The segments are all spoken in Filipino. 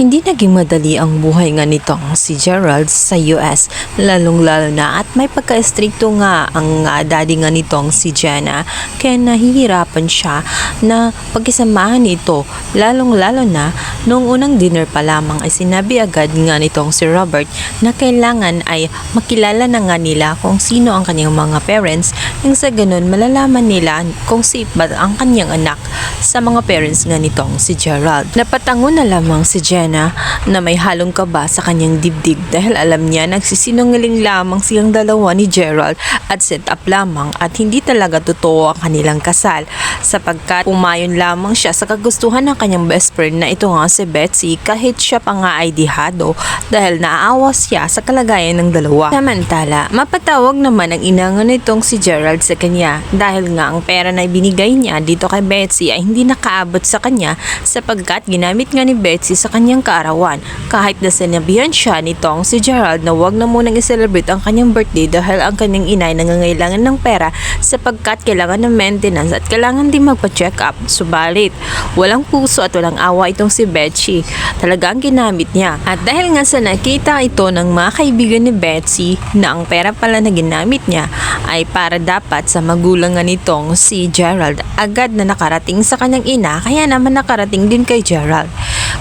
Hindi naging madali ang buhay nga nitong si Gerald sa US, lalong-lalo na at may pagka-stricto nga ang uh, daddy nga nitong si Jenna, kaya nahihirapan siya na pagkisamahan ito, lalong-lalo na noong unang dinner pa lamang ay sinabi agad nga nitong si Robert na kailangan ay makilala na nga nila kung sino ang kanyang mga parents nang sa ganun malalaman nila kung safe ba ang kanyang anak sa mga parents nga nitong si Gerald. Napatango na lamang si Jenna na may halong kaba sa kanyang dibdib dahil alam niya nagsisinungaling lamang silang dalawa ni Gerald at set up lamang at hindi talaga totoo ang kanilang kasal sapagkat pumayon lamang siya sa kagustuhan ng kanyang best friend na ito nga si Betsy kahit siya pa nga ay dihado dahil naaawa siya sa kalagayan ng dalawa. Samantala, mapatawag naman ang inangan nitong si Gerald sa kanya dahil nga ang pera na ibinigay niya dito kay Betsy ay hindi nakaabot sa kanya sapagkat ginamit nga ni Betsy sa kanyang kaarawan kahit na sinabihan siya nitong si Gerald na wag na munang i-celebrate ang kanyang birthday dahil ang kanyang inay nangangailangan ng pera sapagkat kailangan ng maintenance at kailangan din magpa-check up. Subalit, walang puso at walang awa itong si Betsy. Talagang ginamit niya. At dahil nga sa nakita ito ng mga kaibigan ni Betsy na ang pera pala na ginamit niya ay para dapat sa magulang nga nitong si Gerald agad na nakarating sa kanyang ina kaya naman nakarating din kay Gerald.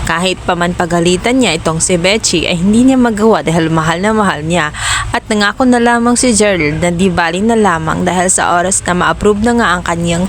Kahit pa man pagalitan niya itong si Betsy ay hindi niya magawa dahil mahal na mahal niya at nangako na lamang si Gerald na di bali na lamang dahil sa oras na ma-approve na nga ang kanyang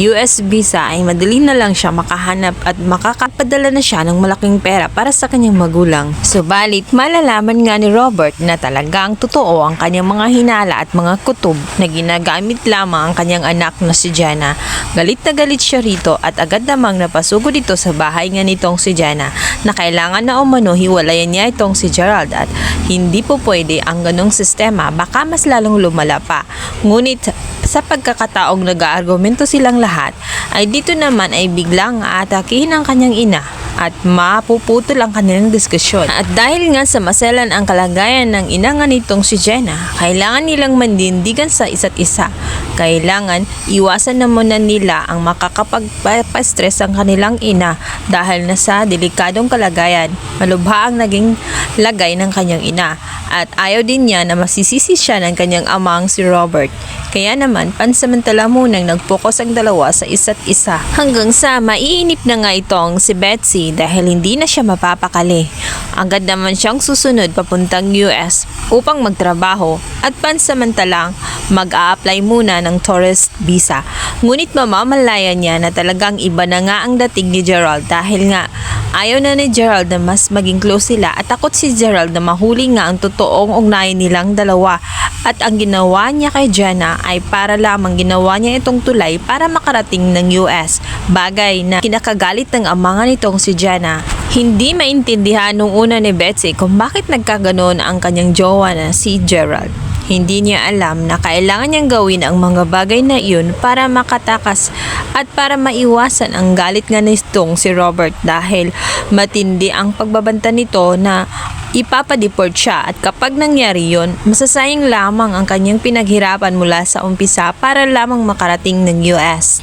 US visa ay madali na lang siya makahanap at makakapadala na siya ng malaking pera para sa kanyang magulang. Subalit malalaman nga ni Robert na talagang totoo ang kanyang mga hinala at mga kutob na ginagamit lamang ang kanyang anak na si Jana. Galit na galit siya rito at agad namang napasugo dito sa bahay nga nitong si Jana na kailangan na umano hiwalayan niya itong si Gerald at hindi po pwede ang ganong sistema baka mas lalong lumala pa. Ngunit sa pagkakataong nag-aargumento silang lahat, ay dito naman ay biglang aatakihin ang kanyang ina at mapuputol ang kanilang diskusyon. At dahil nga sa maselan ang kalagayan ng ina nga nitong si Jenna, kailangan nilang mandindigan sa isa't isa. Kailangan iwasan na muna nila ang makakapagpa-stress ang kanilang ina dahil nasa delikadong kalagayan. Malubha ang naging lagay ng kanyang ina at ayaw din niya na masisisi siya ng kanyang amang si Robert. Kaya naman, pansamantala munang nagpokus ang dalawa sa isa't isa. Hanggang sa maiinip na nga itong si Betsy dahil hindi na siya mapapakali. Agad naman siyang susunod papuntang US upang magtrabaho at pansamantalang mag-a-apply muna ng tourist visa. Ngunit mamamalayan niya na talagang iba na nga ang dating ni Gerald dahil nga Ayaw na ni Gerald na mas maging close sila at takot si Gerald na mahuli nga ang totoong ugnayan nilang dalawa. At ang ginawa niya kay Jenna ay para lamang ginawa niya itong tulay para makarating ng US. Bagay na kinakagalit ng ama nga nitong si Jenna. Hindi maintindihan nung una ni Betsy kung bakit nagkaganon ang kanyang jowa na si Gerald. Hindi niya alam na kailangan niyang gawin ang mga bagay na iyon para makatakas at para maiwasan ang galit nga nitong si Robert dahil matindi ang pagbabanta nito na ipapadeport siya at kapag nangyari yon, masasayang lamang ang kanyang pinaghirapan mula sa umpisa para lamang makarating ng US.